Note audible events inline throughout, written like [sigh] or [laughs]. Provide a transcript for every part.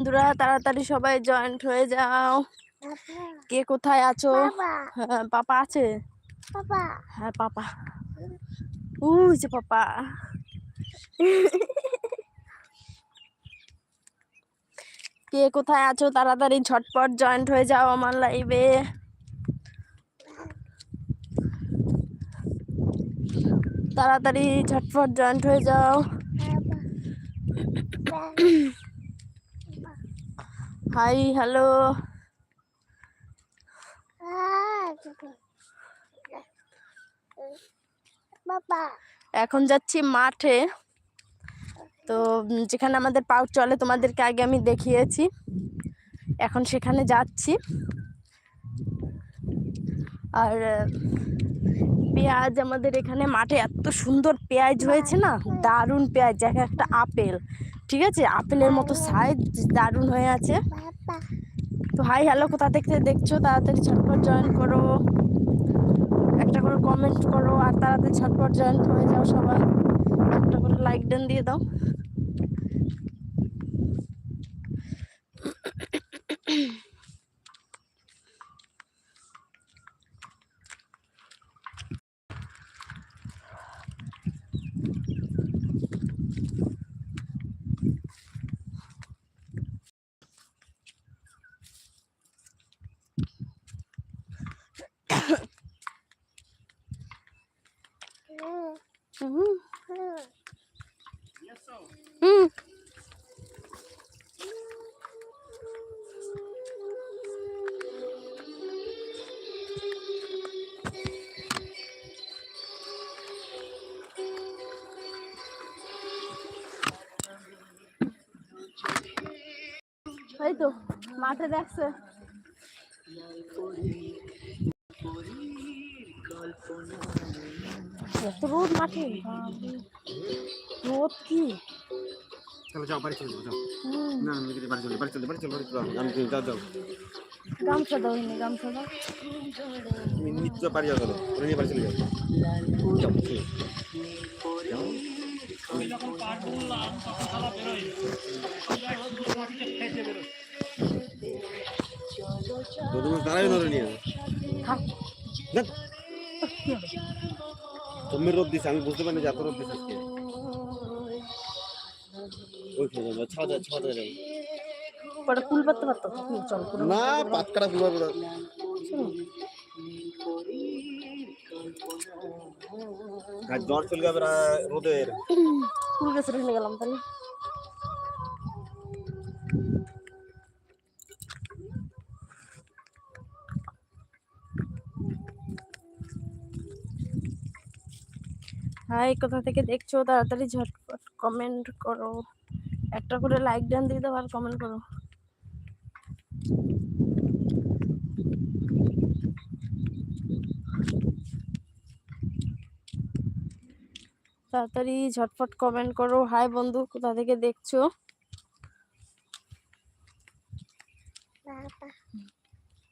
বন্ধুরা তাড়াতাড়ি সবাই জয়েন্ট হয়ে যাও। কে কোথায় আছো? হ্যাঁ পাপা আছে? হ্যাঁ পাপা। উই যে পাপা। কে কোথায় আছো? তাড়াতাড়ি ঝটপট জয়েন্ট হয়ে যাও আমার লাইভে তাড়াতাড়ি ঝটপট জয়েন্ট হয়ে যাও। Hi hello. এখন যাচ্ছি মাঠে। তো যেখানে আমাদের পাউচ চলে তোমাদেরকে আগে আমি দেখিয়েছি। এখন সেখানে যাচ্ছি। আর পেঁয়াজ আমাদের এখানে মাঠে এত সুন্দর পেঁয়াজ হয়েছে না? দারুণ পেঁয়াজ এক একটা আপেল। ঠিক আছে? আপেলের মতো সাইজ দারুণ হয়ে আছে। তো হাই হ্যালো কোথা থেকে দেখছ? তাড়াতাড়ি ঝটপট জয়েন করো। একটা করে কমেন্ট করো, আর তাড়াতাড়ি ঝটপট জয়েন হয়ে যাও সবাই। একটা করে লাইক দেন দিয়ে দাও। হুম হুম এই তো মাঠে দেখছে এত রোদ মাঠে। রোদ কি? চলো যাও বাড়ি চলে যাও না মেয়েকে বাড়ি চলে বাড়ি চলে বাড়ি চলে বাড়ি চলে। আমি যাও যাও। গামছা দাও এনে গামছা দাও। তুমি নিত্য বাড়ি যাও চলো ওরা নিয়ে বাড়ি চলে যাও। যাও। যাও। তো তুমি দাঁড়াই না নিয়ে। তুমি রোদ দিছে আমি বুঝতে পারিনি যে এত রোদ দিছে আজকে। না পাতকাটা পুরো পুরো আজ জ্বর চলে যাবে রা- রোদের। ফুল গাছে গেলাম তাহলে। হাই কোথা থেকে দেখছ? তাড়াতাড়ি ঝটপট কমেন্ট করো। একটা করে লাইক ডান দিয়ে দাও আর কমেন্ট করো। তাড়াতাড়ি ঝটপট কমেন্ট করো। হাই বন্ধু, কোথা থেকে দেখছ? বাবা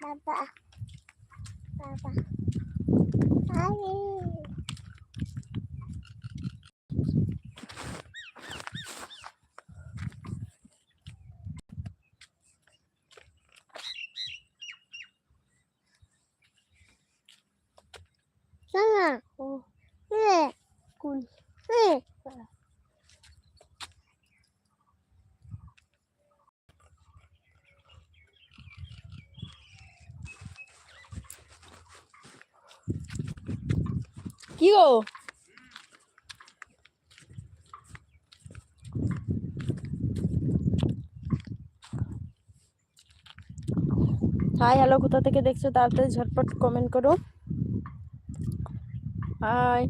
বাবা বাবা কি গো হাই হ্যালো কোথা থেকে দেখছ? তাড়াতাড়ি ঝটপট কমেন্ট করো। হাই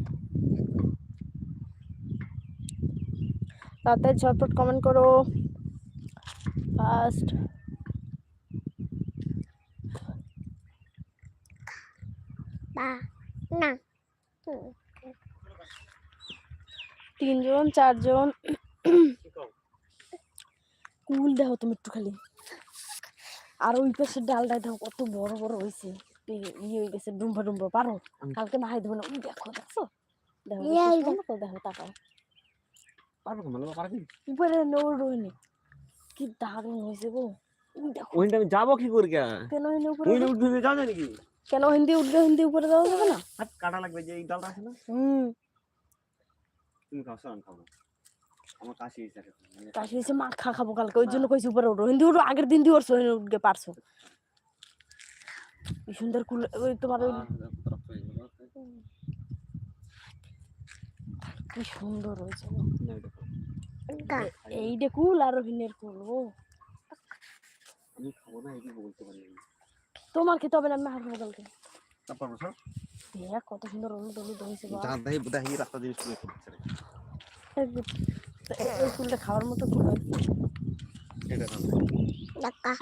তাড়াতাড়ি ঝটপট কমেন্ট করো। First Ba. তিনজন চারজন। কুল দেখো তুমি একটু খালি আর ওই পাশের ডালটা দেখো কত বড় বড় হয়েছে। ইয়ে হয়ে গেছে ডুম্বা ডুম্বা পারো? কালকে না হাই দেবো না। ওই দেখো দেখো ইয়ে, দেখো তাকাও। মানে পারবি উপরে রোহিণী কি দারুণ হয়েছে গো। উই দেখো। আমি যাব কি করে? কেন উপরে যাও নাকি? কেন হিন্দি উঠবে হিন্দি উপরে দেওয়া যাবে না? হাত কাটা লাগবে যে এই ডালটা আছে না? হুম। তুমি খাও সরান খাব আমার কাশি এসে গেছে মানে কাশি হয়েছে মাখা খাব কালকে ওই জন্য কইছি উপরে উঠো। হিন্দি উঠো আগের দিন দিয়ে উঠছো উঠতে পারছ। কি সুন্দর কুল ওই তোমার ওই। কি সুন্দর হয়েছে। খাও। এই কুল আর হিনের কুল ও। আমি খাব না এই বলতে পারি না। তোমার খেতে হবে না? আমি হারবো কালকে। তারপর বসো দেখ কত সুন্দর হলুদ হলুদ হয়েছে রাস্তা দিয়ে এই ফুলটা খাওয়ার মতো ফুল এটা ডাকা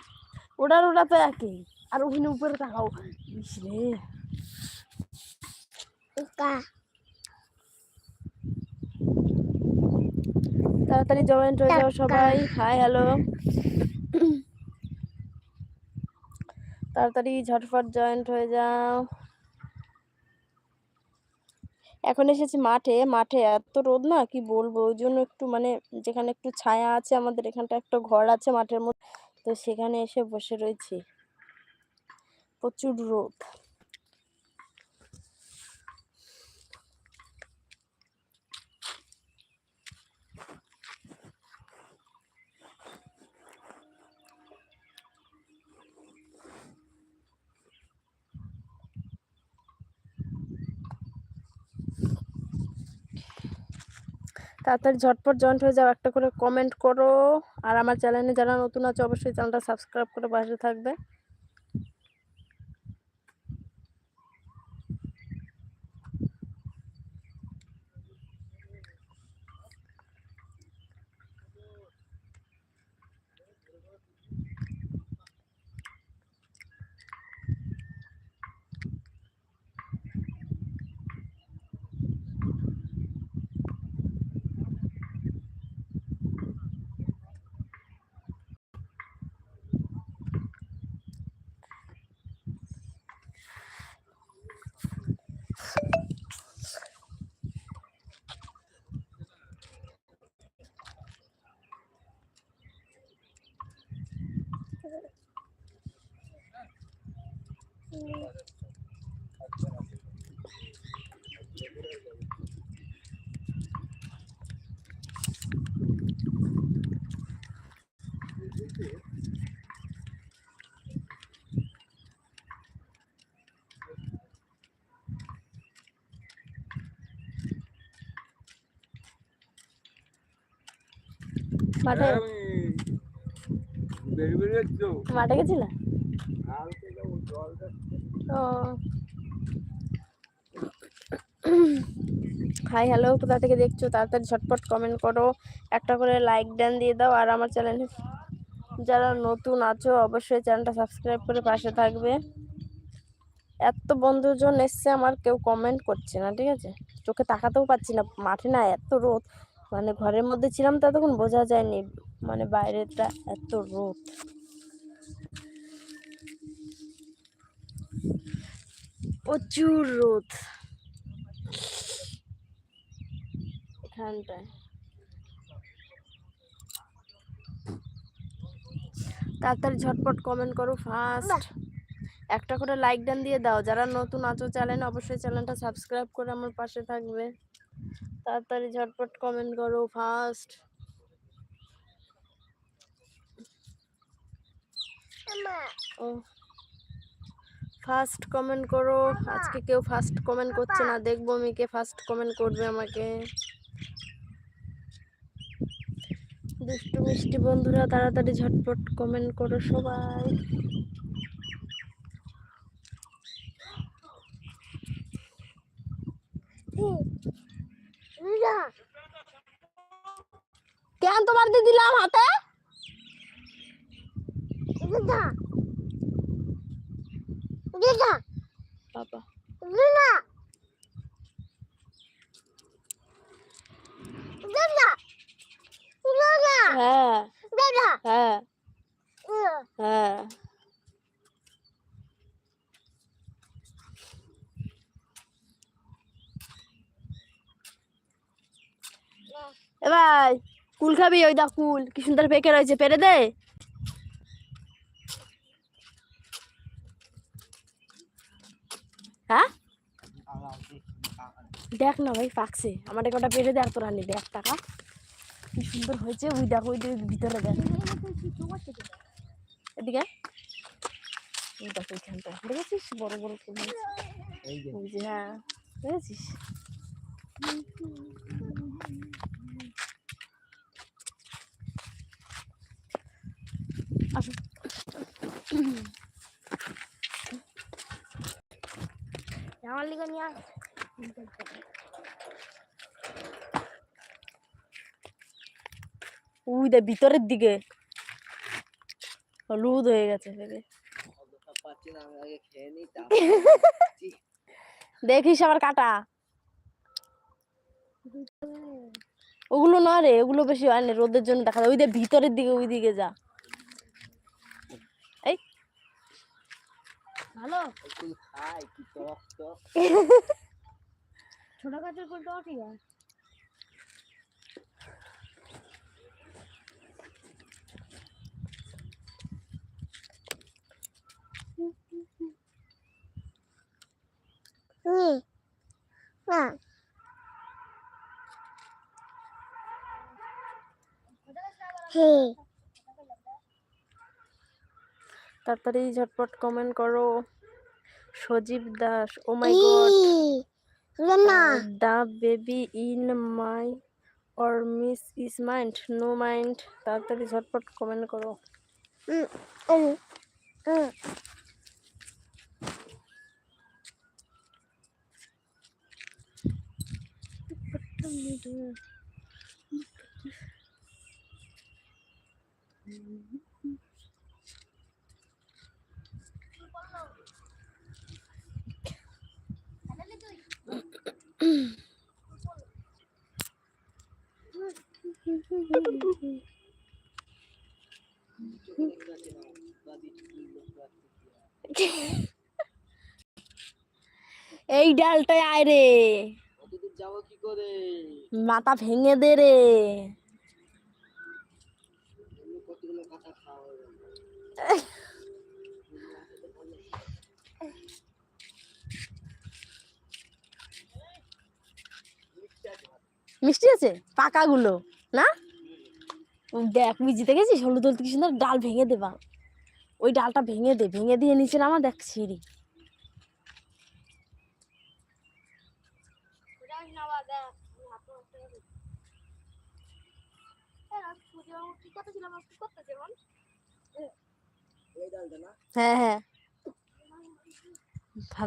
ওটার ওটা তো একই আর ওখানে উপরে তাকাও। ইস রে। গা তাড়াতাড়ি জয়েন্ট হয়ে যাও সবাই। হাই হ্যালো তাড়াতাড়ি ঝটফট জয়েন্ট হয়ে যাও। এখন এসেছি মাঠে। মাঠে এত রোদ না, কি বলব? ওই জন্য একটু মানে যেখানে একটু ছায়া আছে আমাদের, এখানটা একটা ঘর আছে মাঠের মধ্যে, তো সেখানে এসে বসে রয়েছি। প্রচুর রোদ। তাড়াতাড়ি ঝটপট জয়েন্ট হয়ে যাও, একটা করে কমেন্ট করো। আর আমার চ্যানেলে যারা নতুন আছে, অবশ্যই চ্যানেলটা সাবস্ক্রাইব করে পাশে থাকবে। মাঠে বেরি বেরি তো। মাঠে গেছিলে? ও। হাই হ্যালো কোথা থেকে দেখছ? তাড়াতাড়ি ঝটপট কমেন্ট করো। একটা করে লাইক দেন দিয়ে দাও আর আমার চ্যানেলে যারা নতুন আছো অবশ্যই চ্যানেলটা সাবস্ক্রাইব করে পাশে থাকবে। এত বন্ধুজন এসছে আমার কেউ কমেন্ট করছে না ঠিক আছে? চোখে তাকাতেও পাচ্ছি না। মাঠে না এত রোদ। মানে ঘরের মধ্যে ছিলাম তো তখন বোঝা যায়নি মানে বাইরেটা এত রোদ। প্রচুর রোদ। এখানটায়। তাড়াতাড়ি ঝটপট কমেন্ট করো ফার্স্ট একটা করে লাইক ডান দিয়ে দাও। যারা নতুন আছো চ্যানেল অবশ্যই চ্যানেলটা সাবস্ক্রাইব করে আমার পাশে থাকবে। তাড়াতাড়ি ঝটপট কমেন্ট করো ফার্স্ট ও। ফার্স্ট কমেন্ট করো। আজকে কেউ ফার্স্ট কমেন্ট করছে না। দেখব আমি কে ফার্স্ট কমেন্ট করবে আমাকে। দুষ্টু মিষ্টি বন্ধুরা তাড়াতাড়ি ঝটপট কমেন্ট করো সবাই উড়া কেন তোমার দিয়ে দিলাম হাতে উড়া উড়া বাবা উড়া উড়া উড়া হ্যাঁ উড়া হ্যাঁ উড়া হ্যাঁ এ ভাই কুল খাবি ওই দা কুল? কি সুন্দর পেকে রয়েছে পেরে দে। হ্যাঁ? দেখ না ভাই পাকছে। আমার একটা পেরে দেখ তোরা নি দেখ টাকা। কি সুন্দর হয়েছে ওই দেখ ওই ভিতরে দেখ। এদিকে দেখ ওইখানটা দেখেছিস? বড় বড় ফুল হ্যাঁ। দেখেছিস? আমার লিগে নিয়ে আয়। ওই দে ভিতরের দিকে। হলুদ হয়ে গেছে তা [laughs] দেখিস আবার কাটা। ওগুলো না রে ওগুলো বেশি হয় না রোদের জন্য দেখা যায়। ওই দে ভিতরের দিকে ওই দিকে যা। এই ভালো। খাই কি টক টক। ছোট গাছের হুম। হ্যাঁ তাড়াতাড়ি ঝটপট কমেন্ট করো। Sajib Das oh my God. না the baby in my or miss is mind no mind. তাড়াতাড়ি ঝটপট কমেন্ট করো। হুম হুম হুম এই ডালটায় আয় রে। যাব কি করে? মাথা ভেঙে দে রে। গেল। মিষ্টি আছে? পাকাগুলো না? দেখ দেখ মিজিতে গেছিস? হলুদ হলুদ কি সুন্দর ডাল ভেঙে দেবা ওই ডালটা ভেঙে দে ভেঙে দিয়ে নিচে নামা দেখ সিঁড়ি হ্যাঁ হ্যাঁ।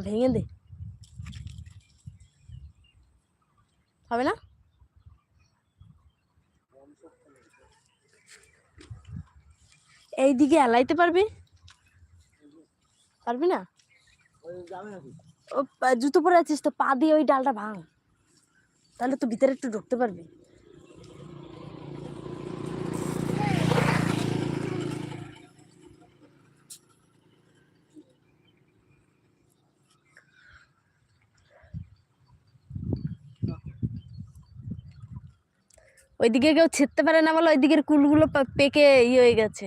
ভেঙে দে। হবে না? এইদিকে এলাইতে পারবি? পারবি না? ও জুতো পরে আছিস তো, পা দিয়ে ওই ডালটা ভাঙ। তাহলে তো ভিতরে একটু ঢুকতে পারবি। ওইদিকে কেউ ছিঁড়তে পারে না বলে ওইদিকের কুলগুলো পেকে ইয়ে হয়ে গেছে।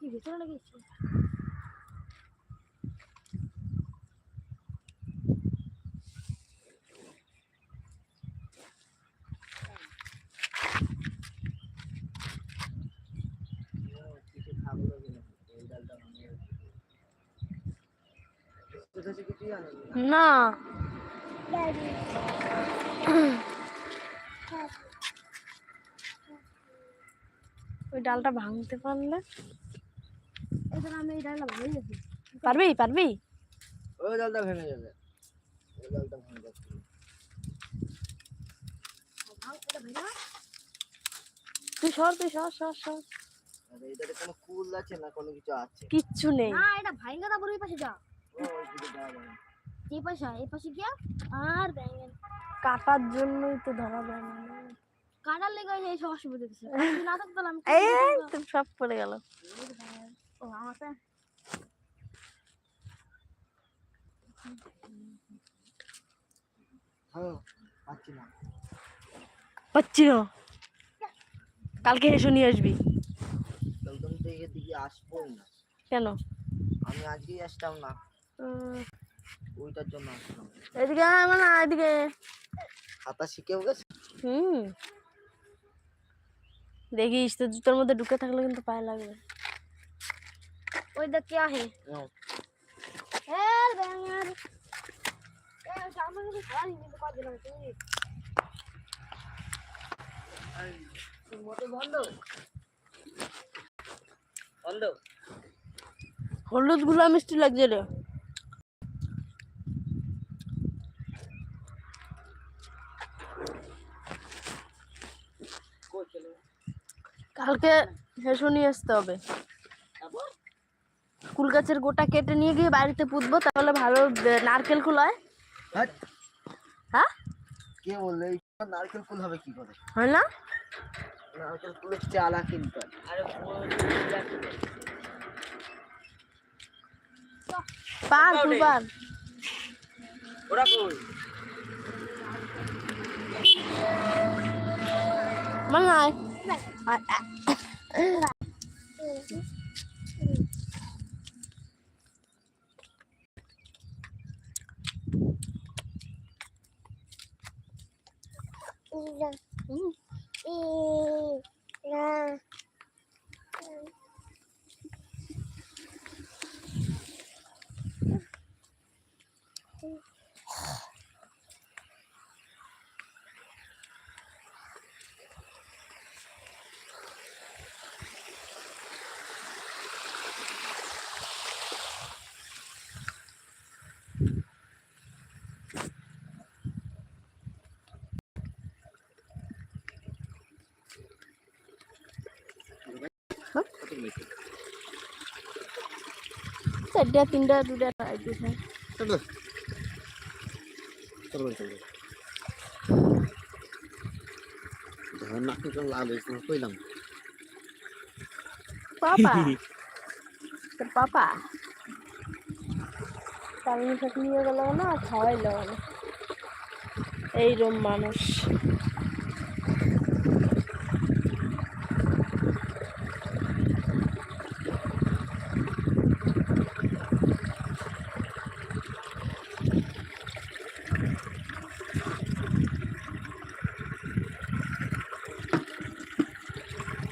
কি লাগিয়েছে কিছু খাব না কিনা এই ডালটা ভাঙিয়ে কোথা থেকে তুই আনবি না। ওই ডালটা ভাঙতে পারলে? আমি এই ডালটা পারবি? পারবি? ওই ডালটা ভেঙে যাবে। ওই ডালটা ভেঙে তুই সর তুই সর সর সর। আর এইটাতে কোনো কুল আছে না কোনো কিছু আছে? কিচ্ছু নেই। না এটা ভাইঙ্গা তারপর ওই পাশে যা। ওই দিকে। এই পাশে এই পাশে গিয়া আর ব্যাঙ্গেন কাটার জন্যই তো ধরা যায় না। কাটার লেগে এই সব অসুবিধা দিচ্ছে। [laughs] না থাকতো তাহলে আমি এই তো সব পড়ে গেল। ও প্যান্ট হ্যাঁ পাচ্ছি না। কালকে এসে নিয়ে আসবি। দিকে কেন? আমি আজকেই আসতাম না। ওইটার জন্য আসলাম এদিকে মানে এদিকে হাতা শিখেও গেছে? হুম। দেখিস তো জুতোর মধ্যে ঢুকে থাকলে কিন্তু পায়ে লাগবে। ওই দেখ কে আহে হ্যাঁ ব্যাঙার হলুদগুলা মিষ্টি লাগছে রে। কালকে হেসো নিয়ে আসতে হবে। কুল গাছের গোটা কেটে নিয়ে গিয়ে বাড়িতে পুঁতবো তাহলে ভালো নারকেল কুলায় হ্যাঁ। হ্যাঁ। কে বলল? এই নারকেল ফুল হবে কি করে? হয় না? নারকেল ফুলের চালা কিনতে পার কুলবার ওরা কই? মানে আয়। আয়, আয়। চারটা তিনটা দুটা কইলাম। পাপা? [laughs] পাপা? শাক নিয়ে গেল না খাওয়াইল। না এইরম মানুষ হয়ে গেছে ছায়া তো শাড়ি তাই লজ্জা করে না বলা গ্যাস সবটা তারপরে সুন্দর হয়েছে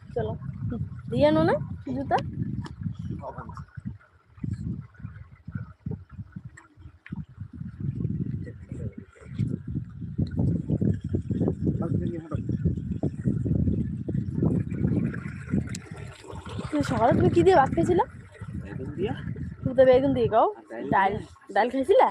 চলো। দিয়ে আনো না জুতা? তুমি সকালে তুমি কি দিয়ে ভাত খাইছিলা দিয়া তুমি তো বেগুন দিয়ে খাও। ডাল? ডাল খাইছিলা?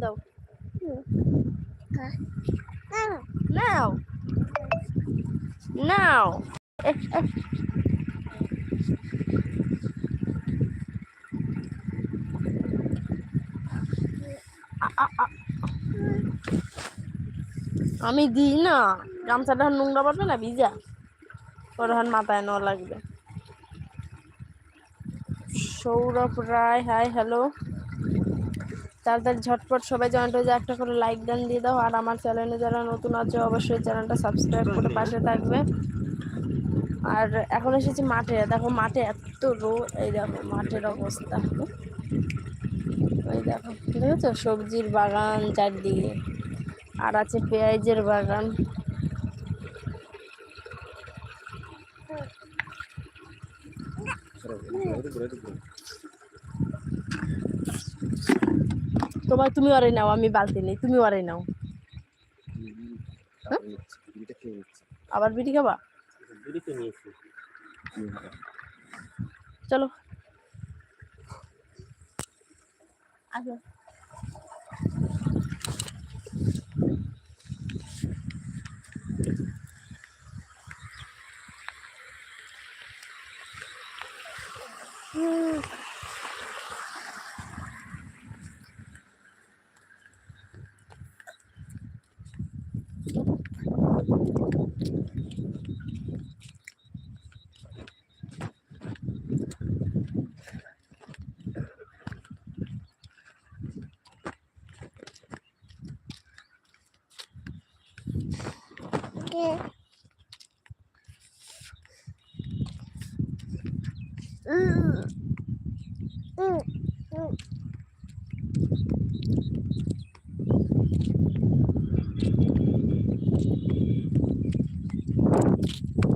দাও নাও নাও আমি দিই না। গামছাটা নোংরা পড়বে না, ভিজা। ওর মাথায় নেওয়া লাগবে। Sourav Roy hi hello. তাড়াতাড়ি ঝটপট সবাই জয়েন্ট হয়ে যায় একটা করে লাইক দেন দিয়ে দাও আর আমার চ্যানেলে যারা নতুন আছে অবশ্যই চ্যানেলটা সাবস্ক্রাইব করে পাশে থাকবে। আর এখন এসেছি মাঠে দেখো মাঠে এত রো এই দেখো মাঠের অবস্থা। ওই দেখো দেখেছ সবজির বাগান চারদিকে আর আছে পেঁয়াজের বাগান। তোমার তুমি ওরাই নাও আমি বালতি নেই তুমি ওরাই নাও। আবার বিড়ি খাবা? চলো। আসো। Mm. あっ。